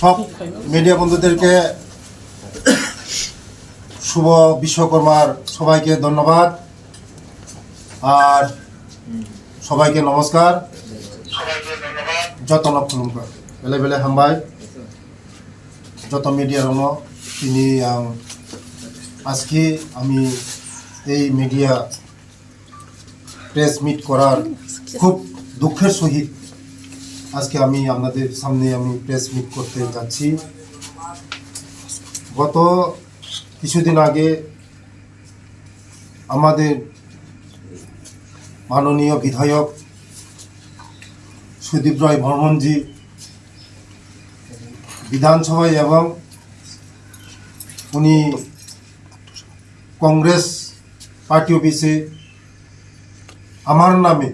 সব মিডিয়া বন্ধুদেরকে শুভ বিশ্বকর্মার সবাইকে ধন্যবাদ। আর সবাইকে নমস্কার। যত বেলে বেলে হামবাই। যত মিডিয়ার অন্য তিনি আজকে আমি এই মিডিয়া প্রেস মিট করার খুব দুঃখের সহিত আজকে আমি আপনাদের সামনে আমি প্রেস মিট করতে যাচ্ছি। গত কিছুদিন আগে আমাদের মাননীয় বিধায়ক সুদীপ রায় বর্মনজি বিধানসভায় এবং উনি কংগ্রেস পার্টি অফিসে আমার নামে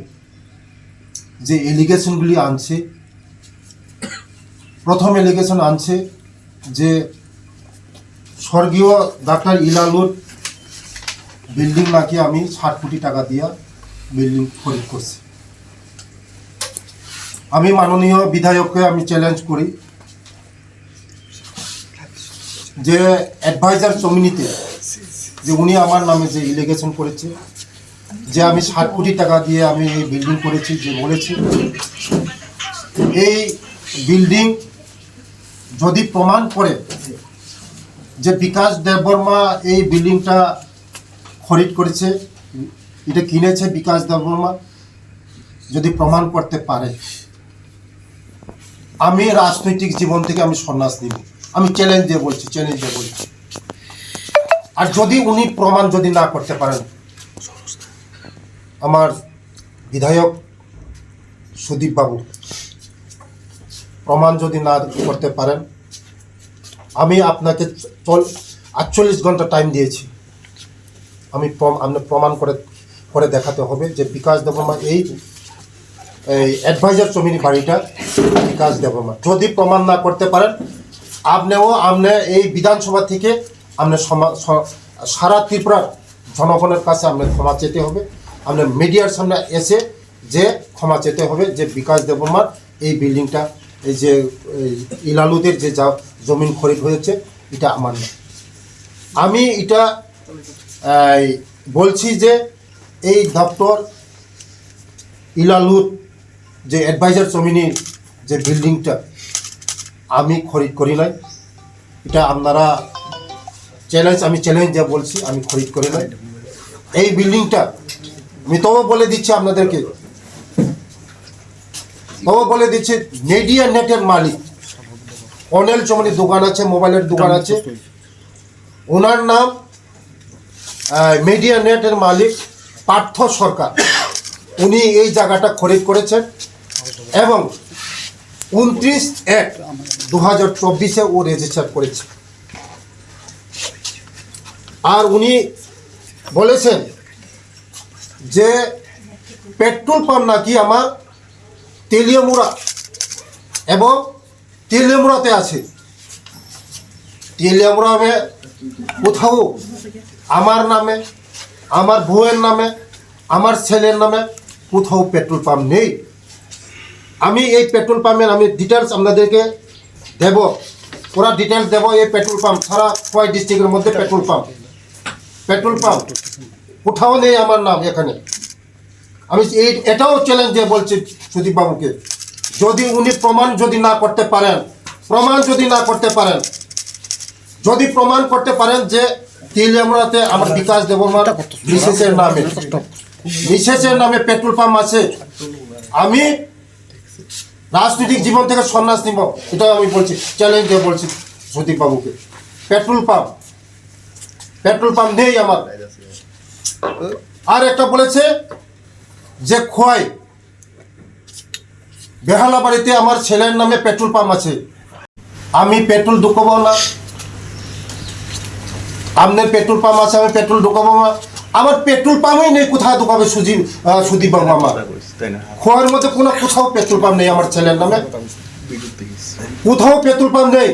যে এলিগেশনগুলি আনছে, প্রথম এলিগেশন আনছে যে স্বর্গীয় ডাক্তার ইলালুর বিল্ডিং নাকি আমি ষাট কোটি টাকা দিয়া বিল্ডিং খরিদ করছি। আমি মাননীয় বিধায়ককে আমি চ্যালেঞ্জ করি যে অ্যাডভাইজার কমিউনিতে যে উনি আমার নামে যে ইলিগেশন করেছে যে আমি ষাট কোটি টাকা দিয়ে আমি এই বিল্ডিং করেছি, যে বলেছি। এই বিল্ডিং যদি প্রমাণ করে যে বিকাশ দেববর্মা এই বিল্ডিংটা খরিদ করেছে, এটা কিনেছে বিকাশ দেববর্মা, যদি প্রমাণ করতে পারে, আমি রাজনৈতিক জীবন থেকে আমি সন্ন্যাস নিব। আমি চ্যালেঞ্জ দিয়ে বলছি চ্যালেঞ্জ দিয়ে বলছি। আর যদি উনি প্রমাণ যদি না করতে পারেন আমার বিধায়ক সুদীপ বাবু প্রমাণ যদি না করতে পারেন, আমি আপনাকে চল, আটচল্লিশ ঘণ্টা টাইম দিয়েছি। আমি প্রম- আপনি প্রমাণ করে করে দেখাতে হবে যে বিকাশ দেবর্মা এই অ্যাডভাইজার জমির বাড়িটা বিকাশ দেবর্মা যদি প্রমাণ না করতে পারেন, আপনিও, আপনি এই বিধানসভা থেকে আপনি সারা ত্রিপুরার জনগণের কাছে আপনার ক্ষমা চেতে হবে। আপনার মিডিয়ার সামনে এসে যে ক্ষমা চেতে হবে, যে বিকাশ দেবর্মার এই বিল্ডিংটা, এই যে ইলালুদের যে যা জমিন খরিদ হয়েছে, এটা আমার না আমি এটা বলছি যে এই দপ্তর ইলালুর যে অ্যাডভাইজার জমিনের যে বিল্ডিংটা, আমি খরিদ করি নাই। এটা আপনারা চ্যালেঞ্জ আমি চ্যালেঞ্জ যা বলছি, আমি খরিদ করি নাই। এই বিল্ডিংটা আমি তবু বলে দিচ্ছি আপনাদেরকে। তবু বলে দিচ্ছি মিডিয়া নেটের মালিক। অনিল চমনির দোকান আছে মোবাইলের দোকান আছে। ওনার নাম মিডিয়া নেটের মালিক পার্থ সরকার। উনি এই জায়গাটা খরিদ করেছেন এবং উনত্রিশ এক দু হাজার চব্বিশে ও রেজিস্টার করেছে। আর উনি বলেছেন যে পেট্রোল পাম্প নাকি আমার তেলিয়ামুড়া এবং তেলিয়ামুড়াতে আছে। তেলিয়ামুড়াতে কোথাও আমার নামে, আমার বউয়ের নামে, আমার ছেলের নামে কোথাও পেট্রোল পাম্প নেই। আমি এই পেট্রোল পাম্পের আমি ডিটেলস আপনাদেরকে দেব। পুরা ডিটেলস দেব এই পেট্রোল পাম্প সারা ছয় ডিস্ট্রিক্টের মধ্যে পেট্রোল পাম্প। পেট্রোল পাম্প কোথাও নেই আমার নাম এখানে। আমি এই এটাও চ্যালেঞ্জ দিয়ে বলছি সুদীপ বাবুকে যদি উনি প্রমাণ যদি না করতে পারেন, প্রমাণ যদি না করতে পারেন, যদি প্রমাণ করতে পারেন যে তিলিয়ামরাতে আমার বিকাশ দেবমার মিসেসের নামে মিসেসের নামে পেট্রোল পাম্প আছে। আমি রাজনৈতিক জীবন থেকে সন্ন্যাস নিব। এটাও আমি বলছি চ্যালেঞ্জ দিয়ে বলছি সুদীপ বাবুকে পেট্রোল পাম্প। পেট্রোল পাম্প নেই আমার। আর একটা বলেছে যে খোয়াই, বেহালা বাড়িতে আমার ছেলের নামে পেট্রোল পাম্প আছে। আমি পেট্রোল ঢুকাবো না। আপনার পেট্রোল পাম্প আছে, আমি পেট্রোল ঢুকাবো না। আমার পেট্রোল পাম্পই নেই, কোথায় ঢুকাবে সুজি সুদীপ বাবু আমার? খোয়ার মধ্যে কোনো কোথাও পেট্রোল পাম্প নেই আমার ছেলের নামে। কোথাও পেট্রোল পাম্প নেই।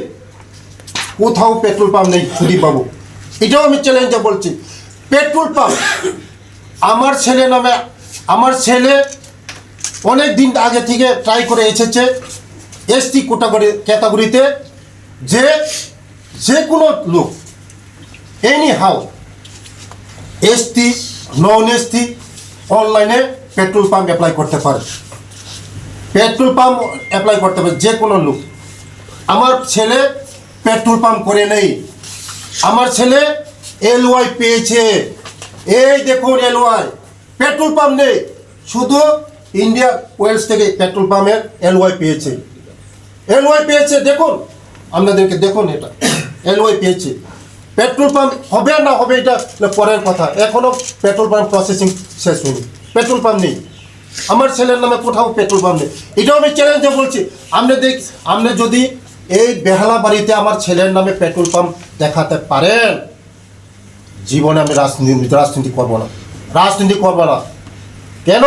কোথাও পেট্রোল পাম্প নেই সুদীপ বাবু। এটাও আমি চ্যালেঞ্জে বলছি। Petrol pump. আমার ছেলে নামে, আমার ছেলে অনেক দিন আগে থেকে ট্রাই করে এসেছে এসটি ক্যাটাগরি ক্যাটাগরিতে। যে যে কোনো লোক anyhow ST non ST অনলাইনে পেট্রোল পাম্প অ্যাপ্লাই করতে পারে। পেট্রোল পাম্প অ্যাপ্লাই করতে পারে, যে কোনো লোক। আমার ছেলে পেট্রোল পাম্প করে নেই। আমার ছেলে এলওয়াই পেয়েছে। এই দেখুন এলওয়াই পেট্রোল পাম্প নেই। শুধু ইন্ডিয়া ওয়েলস থেকে পেট্রোল পাম্পের এলওয়াই পেয়েছে। এলওয়াই পেয়েছে, দেখুন। আপনাদেরকে দেখুন এটা। এলওয়াই পেয়েছে। পেট্রোল পাম্প হবে না হবে এটা পরের কথা। এখনও পেট্রোল পাম্প প্রসেসিং শেষ হয়নি। পেট্রোল পাম্প নেই। আমার ছেলের নামে কোথাও পেট্রোল পাম্প নেই। এটাও আমি চ্যালেঞ্জে বলছি। আপনি দেখ, আপনি যদি এই বেহালা বাড়িতে আমার ছেলের নামে পেট্রোল পাম্প দেখাতে পারেন জীবনে আমি রাজনীতি রাজনীতি করব না। রাজনীতি করব না। কেন?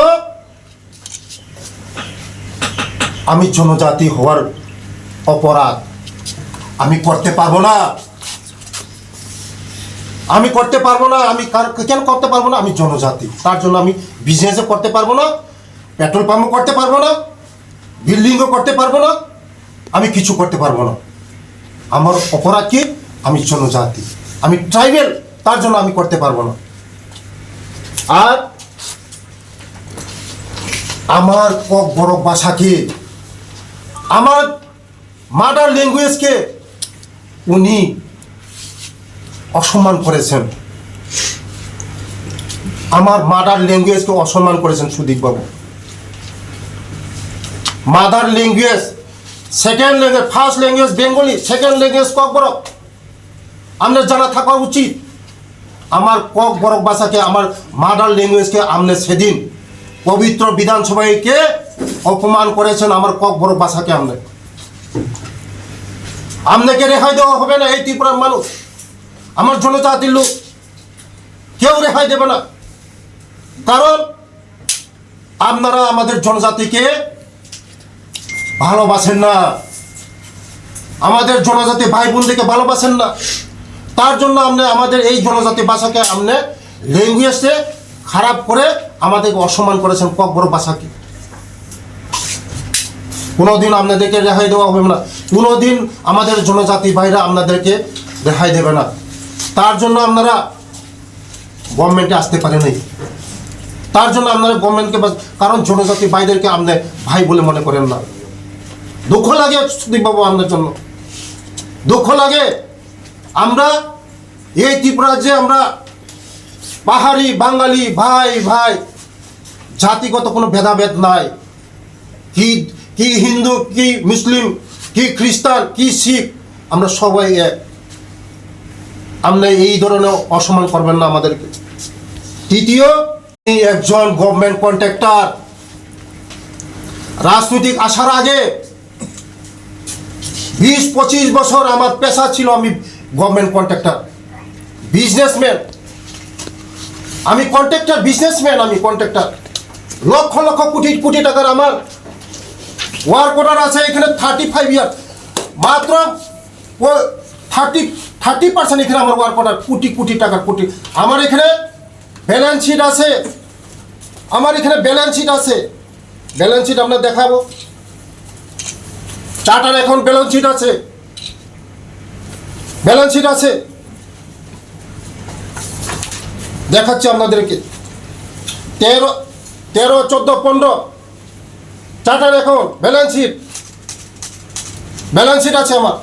আমি জনজাতি হওয়ার অপরাধ। আমি করতে পারব না। আমি করতে পারব না, আমি কেন করতে পারব না? আমি জনজাতি। তার জন্য আমি বিজনেসও করতে পারব না পেট্রোল পাম্পও করতে পারব না বিল্ডিংও করতে পারব না, আমি কিছু করতে পারব না। আমার অপরাধ কি? আমি জনজাতি। আমি ট্রাইবেল তার জন্য আমি করতে পারব না। আর আমার কক বড় ভাষাকে আমার মাদার ল্যাঙ্গুয়েজকে উনি অসম্মান করেছেন। আমার মাদার ল্যাঙ্গুয়েজকে অসম্মান করেছেন সুদীপবাবু mother language second language first language Bengali second language Kok Borok আপনার জানা থাকা উচিত। আমার কক বরক ভাষাকে আমার মাদার ল্যাঙ্গুয়েজকে আপনি সেদিন পবিত্র বিধানসভাকে অপমান করেছেন আমার কক বরক ভাষাকে আপনি আপনাকে রেহাই দেওয়া হবে না, এই ত্রিপুরার মানুষ। আমার জনজাতির লোক, কেউ রেহাই দেবে না। কারণ আপনারা আমাদের জনজাতিকে ভালোবাসেন না। আমাদের জনজাতি ভাই বোনদেরকে ভালোবাসেন না। তার জন্য আপনি আমাদের এই জনজাতি ভাষাকে আপনি ল্যাঙ্গুয়েজে খারাপ করে আমাদেরকে অসম্মান করেছেন কক বড় ভাষাকে। কোনোদিন আপনাদেরকে রেহাই দেওয়া হবে না। কোনোদিন আমাদের জনজাতি ভাইরা আপনাদেরকে রেহাই দেবে না। তার জন্য আপনারা গভর্নমেন্টে আসতে পারে নাই। তার জন্য আপনারা গভর্নমেন্টকে কারণ জনজাতি ভাইদেরকে আপনি ভাই বলে মনে করেন না। দুঃখ লাগে সুদীপবাবু আপনার জন্য। দুঃখ লাগে আমরা এই ত্রিপুরা যে আমরা পাহাড়ি বাঙালি ভাই ভাই, জাতিগত কোনো ভেদাভেদ নাই। কি কি হিন্দু, কি মুসলিম, কি খ্রিস্টান, কি শিখ, আমরা সবাই এক। আপনি এই ধরনের অসম্মান করবেন না আমাদেরকে। তৃতীয় একজন গভর্নমেন্ট কন্ট্রাক্টর রাজনৈতিক আসার আগে বিশ পঁচিশ বছর আমার পেশা ছিল আমি গভর্নমেন্ট কন্ট্রাক্টর বিজনেসম্যান আমি কন্ট্রাক্টর বিজনেসম্যান আমি কন্ট্রাক্টর লক্ষ লক্ষ কোটি কোটি টাকার আমার ওয়ার্ক অর্ডার আছে এখানে থার্টি ফাইভ ইয়ার মাত্র থার্টি থার্টি পার্সেন্ট এখানে আমার ওয়ার্ক অর্ডার কোটি কোটি টাকার কোটি। আমার এখানে ব্যালেন্স শিট আছে। আমার এখানে ব্যালেন্স শিট আছে। ব্যালেন্স শিট আমরা দেখাবো। চার্টার এখন ব্যালেন্স শিট আছে। ব্যালেন্স শিট আছে। দেখাচ্ছি আপনাদেরকে। তেরো তেরো, চোদ্দ, পনেরো। চার্টার এখন ব্যালেন্স শিট ব্যালেন্স শিট আছে আমার।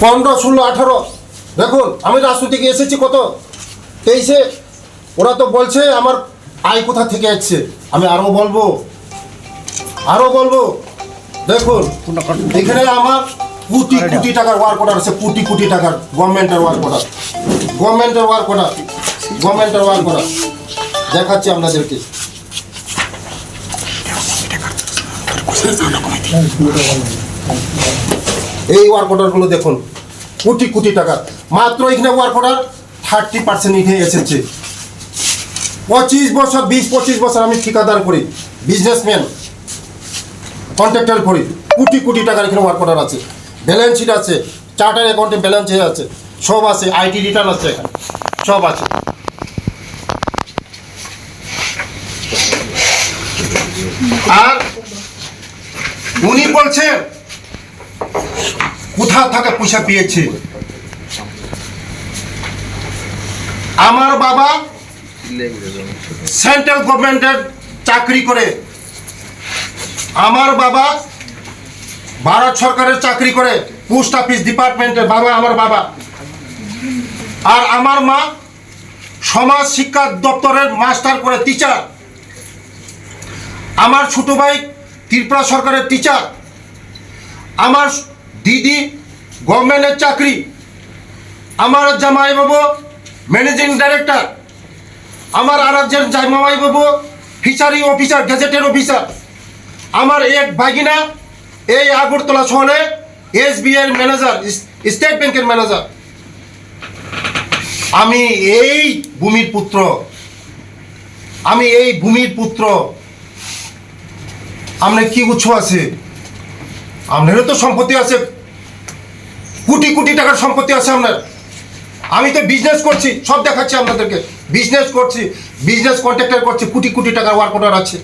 পনেরো, ষোলো, আঠারো। দেখুন, আমি রাজনীতিকে এসেছি কত? তেইশে। ওরা তো বলছে আমার আয় কোথা থেকে আসছে আমি আরও বলব। আরও বলব। দেখুন এখানে আমার কোটি কোটি টাকার ওয়ার্ক অর্ডার আছে কোটি কোটি টাকার গভর্নমেন্টের ওয়ার্ক অর্ডার গভর্নমেন্টের ওয়ার্ক অর্ডার গভর্নমেন্টের ওয়ার্ক অর্ডার দেখাচ্ছি আপনাদেরকে। এই ওয়ার্ক অর্ডারগুলো দেখুন কোটি কোটি টাকা। মাত্র এখানে ওয়ার্ক অর্ডার থার্টি পার্সেন্ট এখানে এসেছে। পঁচিশ বছর, বিশ, পঁচিশ বছর আমি ঠিকাদার করি বিজনেসম্যান কন্ট্রাক্টর করি। কোটি কোটি টাকার এখানে ওয়ার্ক অর্ডার আছে। ব্যালেন্স শিট আছে চার্টার অ্যাকাউন্টে ব্যালেন্স হয়ে আছে, সব আছে আইটি রিটার্ন আছে এখানে, সব আছে। আর উনি বলছেন কোথা থেকে পয়সা পেয়েছে। আমার বাবা সেন্ট্রাল গভর্নমেন্টের চাকরি করে। আমার বাবা ভারত সরকারের চাকরি করে, পোস্ট অফিস ডিপার্টমেন্টের বাবা, আমার বাবা। আর আমার মা সমাজ শিক্ষা দপ্তরের মাস্টার করে টিচার আমার ছোট ভাই ত্রিপুরা সরকারের টিচার আমার দিদি গভর্নমেন্টের চাকরি। আমার জামাই বাবু ম্যানেজিং ডাইরেক্টর আমার আর একজন জামাই বাবু ফিশারি অফিসার, গেজেটের অফিসার। আমার এক ভাগিনা, এই আগরতলা শহরে এসবিআই ম্যানেজার, স্টেট ব্যাংকের ম্যানেজার। আমি এই ভূমির পুত্র। আমি এই ভূমির পুত্র। আপনার কি উৎস আছে? আপনারও তো সম্পত্তি আছে। কোটি কোটি টাকার সম্পত্তি আছে আপনার আমি তো বিজনেস করছি, সব দেখাচ্ছি আপনাদেরকে। বিজনেস করছি বিজনেস কন্ট্রাক্টর করছি, কোটি কোটি টাকার ওয়ার্ক অর্ডার আছে।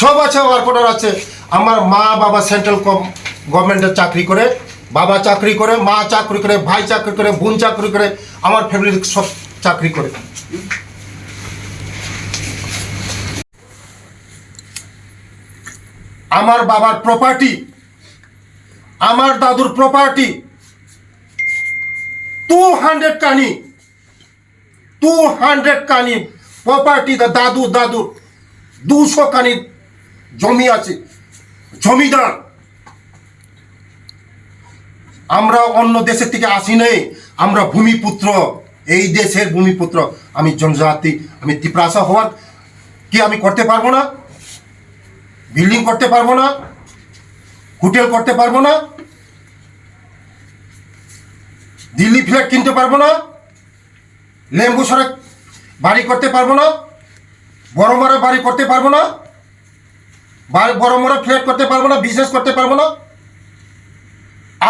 সব আছে ওয়ার্ক অর্ডার আছে। আমার মা বাবা সেন্ট্রাল গভর্নমেন্টের চাকরি করে, বাবা চাকরি করে, মা চাকরি করে, ভাই চাকরি করে, বোন চাকরি করে, আমার ফ্যামিলির সব চাকরি করে। আমার বাবার প্রপার্টি আমার দাদুর প্রপার্টি টু হান্ড্রেড কানি। টু হান্ড্রেড কানি প্রপার্টি দা দাদু দাদু, দুশো কানি জমি আছে, জমিদার। আমরা অন্য দেশের থেকে আসি নাই, আমরা ভূমিপুত্র, এই দেশের ভূমিপুত্র। আমি জনজাতি, আমি তিপ্রাসা হওয়ার কি আমি করতে পারব না? বিল্ডিং করতে পারব না? হোটেল করতে পারব না? দিল্লি ফ্ল্যাট কিনতে পারব না? লেম্বু সড়ক বাড়ি করতে পারব না, বড় বড় বাড়ি করতে পারব না, বড় বড় ফ্ল্যাট করতে পারব না বিজনেস করতে পারব না।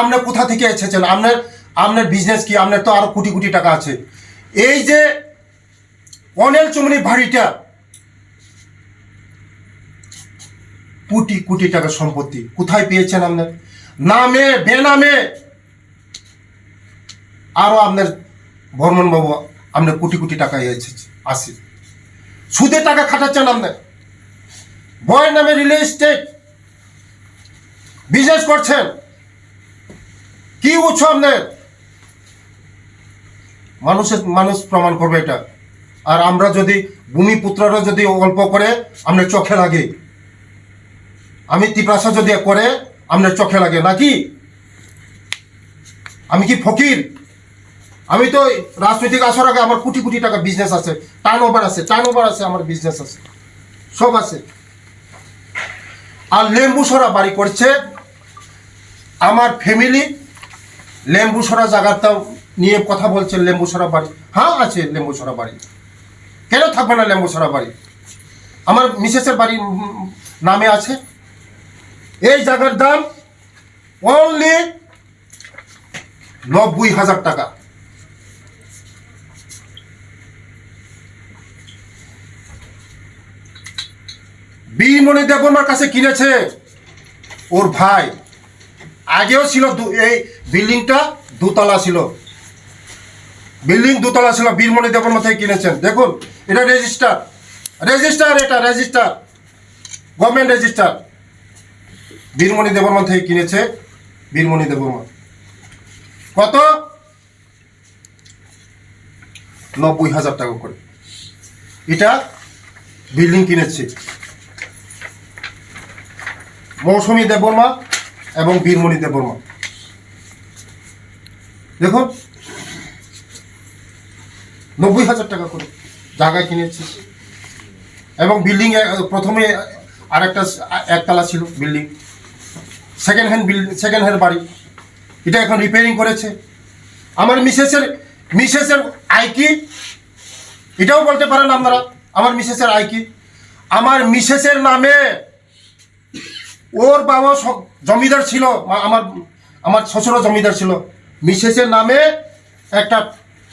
আপনার কোথা থেকে এসেছেন? আপনার আপনার বিজনেস কি? আপনার তো আরও কোটি কোটি টাকা আছে। এই যে অনেল চুমনি বাড়িটা, কোটি কোটি টাকা সম্পত্তি, কোথায় পেয়েছেন আপনার নামে, বেনামে। আরও আপনার বর্মন আপনার কোটি কোটি টাকা এসেছে, আসি। সুদে টাকা খাটাচ্ছেন আপনার বয়ের নামে রিয়েল এস্টেট বিজনেস করছেন। কি উৎস আপনার মানুষের, মানুষ প্রমাণ করবে এটা। আর আমরা যদি, ভূমিপুত্ররা যদি অল্প করে আপনার চোখে লাগে। আমি তিপ্রাসা যদি করে আপনার চোখে লাগে। নাকি? আমি কি ফকির? আমি তো রাজনৈতিক আসার আগে আমার কোটি কোটি টাকা বিজনেস আছে। টার্ন ওভার আছে টার্ন ওভার আছে, আমার বিজনেস আছে। সব আছে। আর লেম্বু সরা বাড়ি করছে। আমার ফ্যামিলি লেম্বু সরা জায়গাটা নিয়ে কথা বলছে লেম্বু সরা বাড়ি। হ্যাঁ আছে লেম্বু সরা বাড়ি। কেন থাকবে না লেম্বু সরা বাড়ি? আমার মিসেসের বাড়ি নামে আছে। এই জায়গার দাম অনলি নব্বই হাজার টাকা। বীরমণি দেববর্মার কাছে কিনেছে। ওর ভাই। আগেও ছিল এই বিল্ডিংটা দুতলা ছিল। বিল্ডিং দুতলা ছিল বীরমণি দেববর্মা থেকে কিনেছেন। দেখুন, এটা রেজিস্টার। রেজিস্টার এটা, register. Government register. Birmani Debbarma থেকে কিনেছে বীরমণি দেববর্মা। কত? নব্বই হাজার টাকা করে। এটা বিল্ডিং কিনেছে। মৌসুমী দেববর্মা এবং বীরমণি দেববর্মা। দেখুন, নব্বই হাজার টাকা করে জায়গা কিনেছি। এবং বিল্ডিং প্রথমে আরেকটা একতলা ছিল building. Second hand building second hand বাড়ি। এটা এখন রিপেয়ারিং করেছে। আমার মিসেসের মিসেসের আই কি এটাও বলতে পারেন আপনারা, আমার মিসেসের আই কি আমার মিসেসের নামে ওর বাবা জমিদার ছিল আমার আমার শ্বশুরও জমিদার ছিল। মিসেসের নামে একটা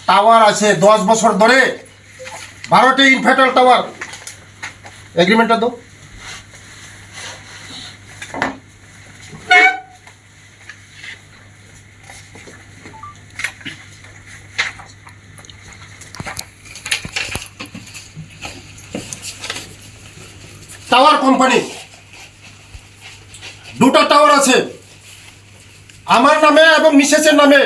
টাওয়ার আছে, দশ বছর ধরে। বারোটি ইনভার্টার টাওয়ার এগ্রিমেন্টটা দাও। টাওয়ার কোম্পানি দুটো টাওয়ার আছে। আমার নামে এবং মিসেসের নামে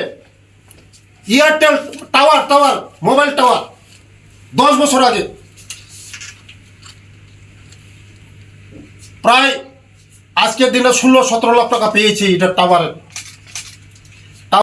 Airtel tower tower mobile tower দশ বছর আগে। প্রায় আজকের দিনে ষোলো, সতেরো লাখ টাকা পেয়েছি এটা টাওয়ারের